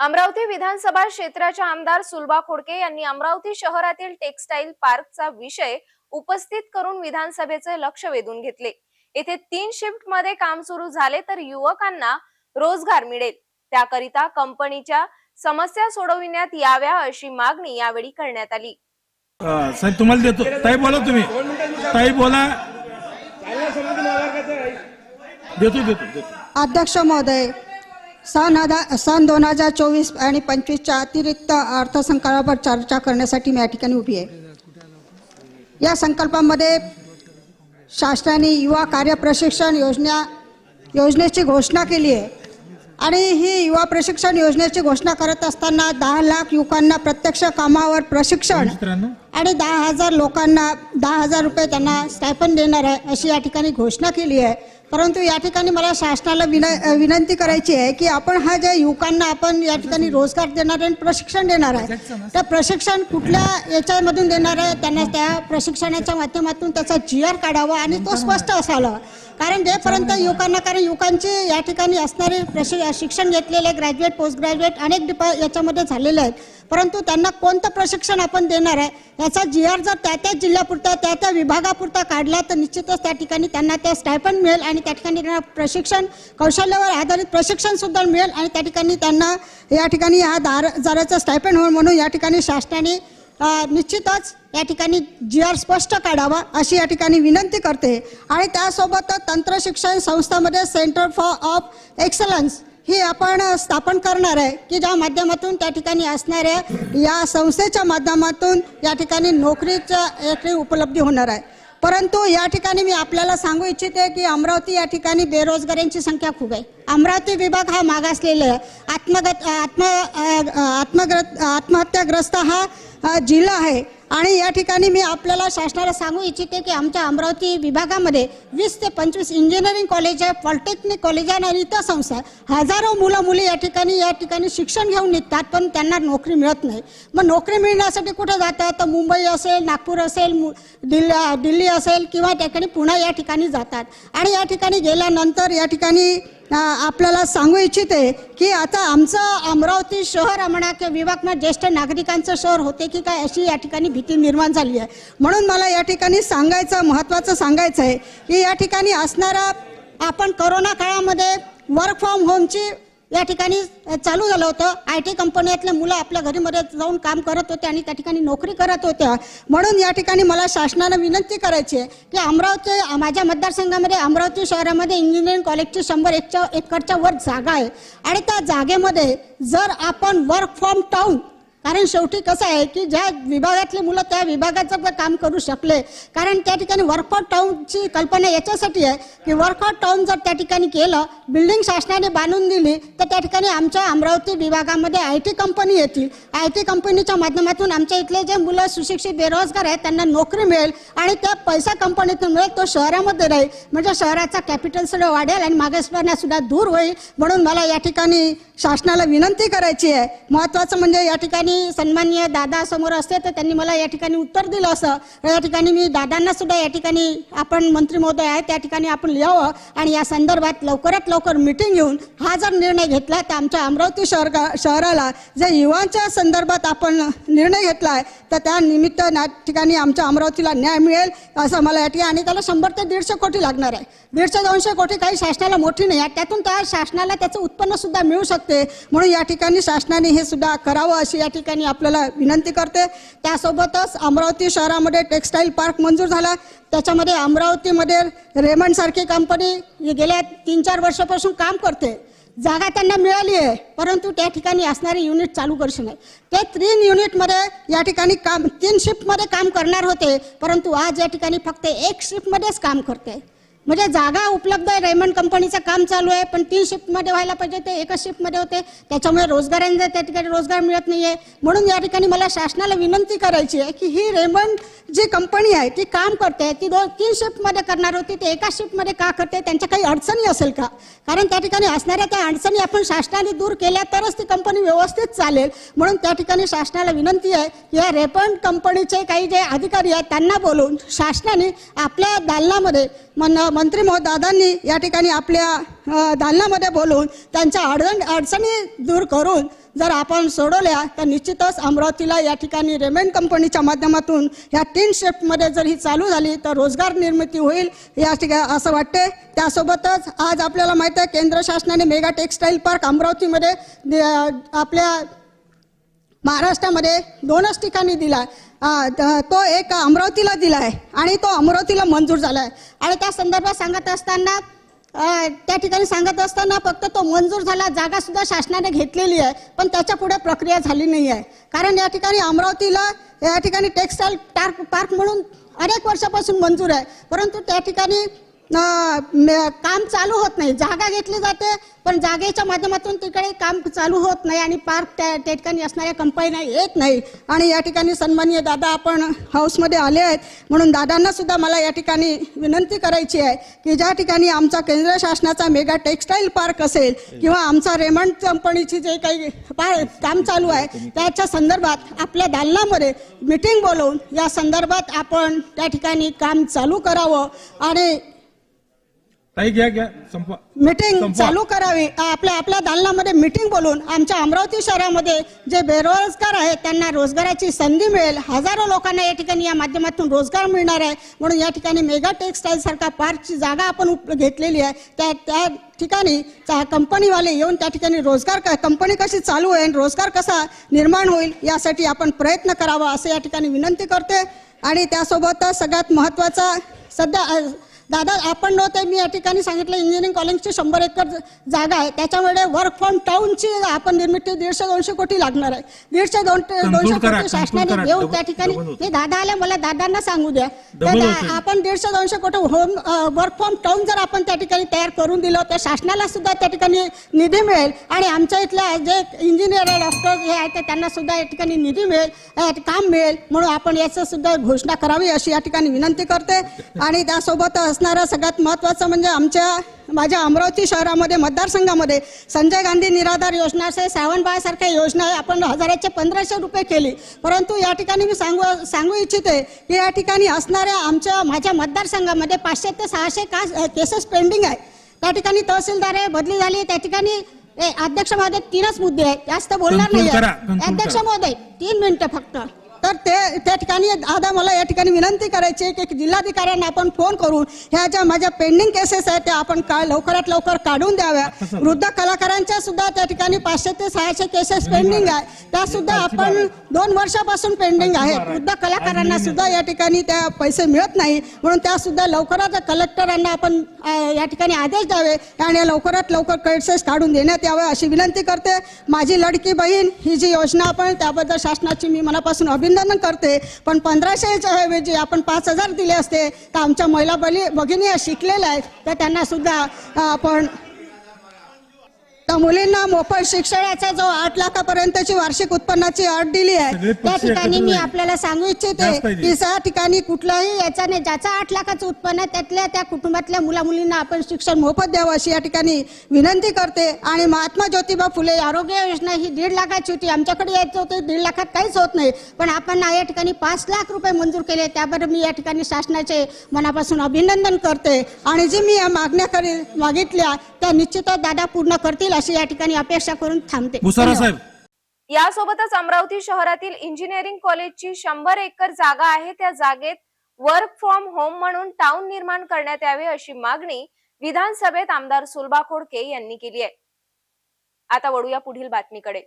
अमरावती विधानसभा क्षेत्राच्या आमदार सुलभा खोडके यांनी अमरावती शहरातील टेक्सटाईल पार्कचा विषय उपस्थित करून विधानसभेचे लक्ष वेधून घेतले. येथे तीन शिफ्टमध्ये काम सुरू झाले तर युवकांना रोजगार मिळेल. त्याकरिता कंपनीच्या समस्या सोडविण्यात याव्या अशी मागणी यावेळी करण्यात आली. साहेब तुम्हाला देतो. ताई बोला तुम्ही. ताई बोला. देतो देतो. अध्यक्ष महोदय सन हजार सन दोन हजार चोवीस आणि पंचवीसच्या अतिरिक्त अर्थसंकल्पावर चर्चा करण्यासाठी मी या ठिकाणी उभी आहे. या संकल्पामध्ये शासनाने युवा कार्य प्रशिक्षण योजना योजनेची घोषणा केली आहे. आणि ही युवा प्रशिक्षण योजनेची घोषणा करत असताना दहा लाख युवकांना प्रत्यक्ष कामावर प्रशिक्षण आणि दहा हजार लोकांना दहा हजार रुपये त्यांना स्टायपन देणार आहे अशी या ठिकाणी घोषणा केली आहे. परंतु या ठिकाणी मला शासनाला विन विनंती करायची आहे की आपण हा ज्या युवकांना आपण या ठिकाणी रोजगार देणार आहे आणि प्रशिक्षण देणार आहे त्या प्रशिक्षण कुठल्या याच्यामधून देणार आहे? त्यांना त्या प्रशिक्षणाच्या माध्यमातून त्याचा जी आर काढावा आणि तो स्पष्ट असावा. कारण जेपर्यंत युवकांना कारण युवकांचे या ठिकाणी असणारे प्रशि शिक्षण घेतलेले ग्रॅज्युएट पोस्ट ग्रॅज्युएट अनेक डिपा याच्यामध्ये झालेले आहेत. परंतु त्यांना कोणतं प्रशिक्षण आपण देणार आहे याचा जी आर जर त्या त्या जिल्ह्यापुरता त्या त्या विभागापुरता काढला तर निश्चितच त्या ठिकाणी त्यांना त्या स्टायपन मिळेल आणि त्या ठिकाणी त्यांना प्रशिक्षण कौशल्यावर आधारित प्रशिक्षण सुद्धा मिळेल आणि त्या ठिकाणी त्यांना या ठिकाणी हा दार जाराचं स्टायपन होईल म्हणून या ठिकाणी शासनाने निश्चितच या ठिकाणी जी आर स्पष्ट काढावा अशी या ठिकाणी विनंती करते. आणि त्यासोबतच तंत्रशिक्षण संस्थामध्ये सेंटर फॉर ऑफ एक्सलन्स ही आपण स्थापन करणार आहे की ज्या माध्यमातून त्या ठिकाणी असणाऱ्या या संस्थेच्या माध्यमातून या ठिकाणी नोकरीच्या याची उपलब्धी होणार आहे. परंतु या ठिकाणी मी आपल्याला सांगू इच्छिते की अमरावती या ठिकाणी बेरोजगारांची संख्या खूप आहे. अमरावती विभाग हा मागासलेला आहे. आत्मगत आत्म आत्मग्र आत्महत्याग्रस्त हा जिल्हा आहे. आणि या ठिकाणी मी आपल्याला शासनाला सांगू इच्छिते की आमच्या अमरावती विभागामध्ये वीस ते पंचवीस इंजिनिअरिंग कॉलेज आहे पॉलिटेक्निक कॉलेज आहे आणि इतर संस्था आहे. हजारो मुलं मुली या ठिकाणी या ठिकाणी शिक्षण घेऊन निघतात पण त्यांना नोकरी मिळत नाही. मग नोकरी मिळण्यासाठी कुठे जातात? तर मुंबई असेल नागपूर असेल मु- दिल्ली दिल्ली असेल किंवा त्या ठिकाणी पुणे या ठिकाणी जातात. आणि या ठिकाणी गेल्यानंतर या ठिकाणी आपल्याला सांगू इच्छिते की आता आमचं अमरावती शहर म्हणा किंवा विभागना ज्येष्ठ नागरिकांचं शहर होते की काय अशी या ठिकाणी भीती निर्माण झाली आहे. म्हणून मला या ठिकाणी सांगायचं महत्त्वाचं सांगायचं आहे की या ठिकाणी असणारा आपण करोना काळामध्ये वर्क फ्रॉम होमची या ठिकाणी चालू झालं होतं. आय टी कंपन्यातले मुलं आपल्या घरीमध्ये जाऊन काम करत होते आणि त्या ठिकाणी नोकरी करत होत्या. म्हणून या ठिकाणी मला शासनानं विनंती करायची आहे की अमरावती माझ्या मतदारसंघामध्ये अमरावती शहरामध्ये इंजिनिअरिंग कॉलेजची शंभर एकच्या एकरच्या वर जागा आहे. आणि त्या जागेमध्ये जर आपण वर्क फ्रॉम टाऊन कारण शेवटी कसं आहे की ज्या विभागातले मुलं त्या विभागाचं काम करू शकले. कारण त्या ठिकाणी वर्कआउट टाऊनची कल्पना याच्यासाठी आहे की वर्कआउट टाऊन जर त्या ठिकाणी केलं बिल्डिंग शासनाने बांधून दिली तर त्या ठिकाणी आमच्या अमरावती विभागामध्ये आय टी कंपनी येतील. आय टी कंपनीच्या माध्यमातून आमच्या इथले जे मुलं सुशिक्षित बेरोजगार आहेत त्यांना नोकरी मिळेल आणि त्या पैसा कंपनीतून मिळेल तो शहरामध्ये राहील. म्हणजे शहराचा कॅपिटल सुद्धा वाढेल आणि मागासवरण्यासुद्धा दूर होईल. म्हणून मला या ठिकाणी शासनाला विनंती करायची आहे. महत्त्वाचं म्हणजे या ठिकाणी सन्माननीय दादा समोर असते तर त्यांनी मला या ठिकाणी उत्तर दिलं असं. या ठिकाणी मी दादांना सुद्धा या ठिकाणी आपण मंत्री महोदय आहे त्या ठिकाणी आपण लिहावं आणि या संदर्भात लवकरात लवकर मिटिंग घेऊन हा जर निर्णय घेतला तर आमच्या अमरावती शहर शहराला जे युवांच्या संदर्भात आपण निर्णय घेतला आहे तर त्या निमित्त या ठिकाणी आमच्या अमरावतीला न्याय मिळेल असं मला या ठिकाणी आणि त्याला शंभर ते दीडशे कोटी लागणार आहे. दीडशे दोनशे कोटी काही शासनाला मोठी नाही आहे त्यातून त्या शासनाला त्याचं उत्पन्न सुद्धा मिळू शकते. म्हणून या ठिकाणी शासनाने हे सुद्धा करावं अशी या ठिकाणी ठिकाणी आपल्याला विनंती करते. त्यासोबतच अमरावती शहरामध्ये टेक्स्टाईल पार्क मंजूर झाला. त्याच्यामध्ये अमरावतीमध्ये रेमंडसारखी कंपनी गेल्या तीन चार वर्षापासून काम करते. जागा त्यांना मिळाली आहे परंतु त्या ठिकाणी असणारे युनिट चालू करू नाही. ते तीन युनिटमध्ये या ठिकाणी काम तीन शिफ्टमध्ये काम करणार होते परंतु आज या ठिकाणी फक्त एक शिफ्टमध्येच काम करते. म्हणजे जागा उपलब्ध आहे. रेमंड कंपनीचं काम चालू आहे पण तीन शिफ्टमध्ये व्हायला पाहिजे ते एका शिफ्टमध्ये होते. त्याच्यामुळे रोजगारांना त्या ठिकाणी रोजगार मिळत नाही आहे म्हणून या ठिकाणी मला शासनाला विनंती करायची आहे की ही रेमंड जी कंपनी आहे ती काम करते ती दोन तीन शिफ्टमध्ये करणार होती ते एका शिफ्टमध्ये का करते त्यांच्या काही अडचणी असेल का? कारण त्या ठिकाणी असणाऱ्या त्या अडचणी आपण शासनाने दूर केल्या तरच ती कंपनी व्यवस्थित चालेल. म्हणून त्या ठिकाणी शासनाला विनंती आहे की या रेमंड कंपनीचे काही जे अधिकारी आहेत त्यांना बोलवून शासनाने आपल्या दालनामध्ये मन मंत्री महोदयांनी या ठिकाणी आपल्या दालनामध्ये बोलून त्यांच्या अडचण अडचणी दूर करून जर आपण सोडवल्या तर निश्चितच अमरावतीला या ठिकाणी रेमेंट कंपनीच्या माध्यमातून ह्या तीन शिफ्टमध्ये जर ही चालू झाली तर रोजगार निर्मिती होईल या ठिकाणी असं वाटते त्यासोबतच आज आपल्याला माहीत आहे केंद्र शासनाने मेगा टेक्स्टाईल पार्क अमरावतीमध्ये आपल्या महाराष्ट्रामध्ये दोनच ठिकाणी दिला तो एक अमरावतीला दिला आहे आणि तो अमरावतीला मंजूर झाला आहे आणि त्या संदर्भात सांगत असताना त्या ठिकाणी सांगत असताना फक्त तो मंजूर झाला जागासुद्धा शासनाने घेतलेली आहे पण त्याच्या पुढे प्रक्रिया झाली नाही आहे कारण या ठिकाणी अमरावतीला या ठिकाणी टेक्स्टाईल पार्क पार्क म्हणून अनेक वर्षापासून मंजूर आहे. परंतु त्या ठिकाणी काम चालू होत नाही. जागा घेतली जाते पण जागेच्या माध्यमातून तिकडे काम चालू होत नाही आणि पार्क त्या त्या ठिकाणी असणाऱ्या कंपन्या येत नाही. आणि या ठिकाणी सन्माननीय दादा आपण हाऊसमध्ये आले आहेत. म्हणून दादांना सुद्धा मला या ठिकाणी विनंती करायची आहे की ज्या ठिकाणी आमचा केंद्र शासनाचा मेगा टेक्स्टाईल पार्क असेल किंवा आमचा रेमंड कंपनीची जे काही काम चालू आहे त्याच्या संदर्भात आपल्या दालनामध्ये मिटिंग बोलवून या संदर्भात आपण त्या ठिकाणी काम चालू करावं. आणि ताई घ्या घ्या. संपवा. मीटिंग संपवा. चालू करावी. आपल्या आपल्या दालनामध्ये मीटिंग बोलून आमच्या अमरावती शहरामध्ये जे बेरोजगार आहेत त्यांना रोजगाराची संधी मिळेल. हजारो लोकांना या ठिकाणी या माध्यमातून रोजगार मिळणार आहे. म्हणून या ठिकाणी मेगा टेक्स्टाईल सारखा पार्कची जागा आपण उप- घेतलेली आहे. त्या त्या ठिकाणी चा- कंपनीवाले येऊन त्या ठिकाणी रोजगार क- कंपनी कशी चालू होईल रोजगार कसा निर्माण होईल यासाठी आपण प्रयत्न करावा असं या ठिकाणी विनंती करते आणि त्यासोबतच सगळ्यात महत्त्वाचा सध्या अ, दादा आपण नव्हते मी या ठिकाणी सांगितलं इंजिनिअरिंग कॉलेजची शंभर एकर जागा आहे. त्याच्यामुळे वर्क फ्रॉम टाऊनची आपण निर्मिती दीडशे दोनशे कोटी लागणार आहे. दीडशे दोन दोनशे कोटी शासनाने. घेऊन त्या ठिकाणी. हे दादा आले मला दादांना सांगू द्या. तर. आपण दीडशे दोनशे कोटी होम वर्क फ्रॉम टाऊन जर आपण त्या ठिकाणी तयार करून दिलं तर शासनाला सुद्धा त्या ठिकाणी निधी मिळेल. आणि आमच्या इथल्या जे इंजिनियर डॉक्टर हे आहेत त्यांना सुद्धा या ठिकाणी निधी मिळेल काम मिळेल. म्हणून आपण याचं सुद्धा घोषणा करावी अशी या ठिकाणी विनंती करते. आणि त्यासोबत असणारं सगळ्यात महत्त्वाचं म्हणजे आमच्या माझ्या अमरावती शहरामध्ये मतदारसंघामध्ये संजय गांधी निराधार योजना असे सावंतबाळासारख्या योजना आहे. आपण हजाराचे पंधराशे रुपये केली. परंतु या ठिकाणी मी सांगू सांगू इच्छिते की या ठिकाणी असणाऱ्या आमच्या माझ्या मतदारसंघामध्ये पाचशे ते सहाशे का केसेस पेंडिंग आहे. त्या ठिकाणी तहसीलदार आहे बदली झाली त्या ठिकाणी अध्यक्ष महोदय तीनच मुद्दे आहेत. जास्त बोलणार नाही अध्यक्ष. महोदय तीन मिनिटं फक्त. तर ते त्या ठिकाणी दादा मला या ठिकाणी विनंती करायची आहे की जिल्हाधिकाऱ्यांना आपण फोन करून ह्या ज्या माझ्या पेंडिंग केसेस आहेत त्या आपण का लवकरात लवकर काढून द्याव्या. वृद्ध कलाकारांच्या सुद्धा त्या ठिकाणी पाचशे ते सहाशे केसेस पेंडिंग आहे. त्या सुद्धा आपण दोन वर्षापासून पेंडिंग आहेत. वृद्ध कलाकारांना सुद्धा या ठिकाणी त्या पैसे मिळत नाही. म्हणून त्या सुद्धा लवकरात कलेक्टरांना आपण या ठिकाणी आदेश द्यावे आणि लवकरात लवकर केसेस काढून देण्यात यावं अशी विनंती करते. माझी लडकी बहीण ही जी योजना आपण त्याबद्दल शासनाची मी मनापासून अभिनंदन करते. पण पंधराशेच्या ऐवजी आपण पाच हजार दिले असते तर आमच्या महिला बली भगिनी शिकलेल्या आहेत तर त्यांना सुद्धा आपण त्या मुलींना मोफत शिक्षणाचा जो आठ लाखापर्यंतची वार्षिक उत्पन्नाची अट दिली आहे त्या ठिकाणी मी. आपल्याला सांगू इच्छिते. की त्या ठिकाणी कुठलाही याचा नाही ज्याचा आठ लाखाचं उत्पन्न आहे त्यातल्या त्या कुटुंबातल्या मुला मुलींना आपण शिक्षण मोफत द्यावं अशी या ठिकाणी विनंती करते आणि महात्मा ज्योतिबा फुले आरोग्य योजना ही दीड लाखाची होती आमच्याकडे यायचं होतं दीड लाखात काहीच होत नाही पण आपण या ठिकाणी पाच लाख रुपये मंजूर केले त्याबद्दल मी या ठिकाणी शासनाचे मनापासून अभिनंदन करते आणि जी मी या मागण्या करी मागितल्या त्या निश्चितच दादा पूर्ण करतील अशी या ठिकाणी अपेक्षा करून थांबते. भुसारा. साहेब. यासोबतच अमरावती शहरातील इंजिनिअरिंग कॉलेजची शंभर एकर जागा आहे. त्या जागेत वर्क फ्रॉम होम म्हणून टाउन निर्माण करण्यात यावे अशी मागणी विधानसभेत आमदार सुलभा खोडके यांनी केली आहे. आता वळूया पुढील बातमीकडे.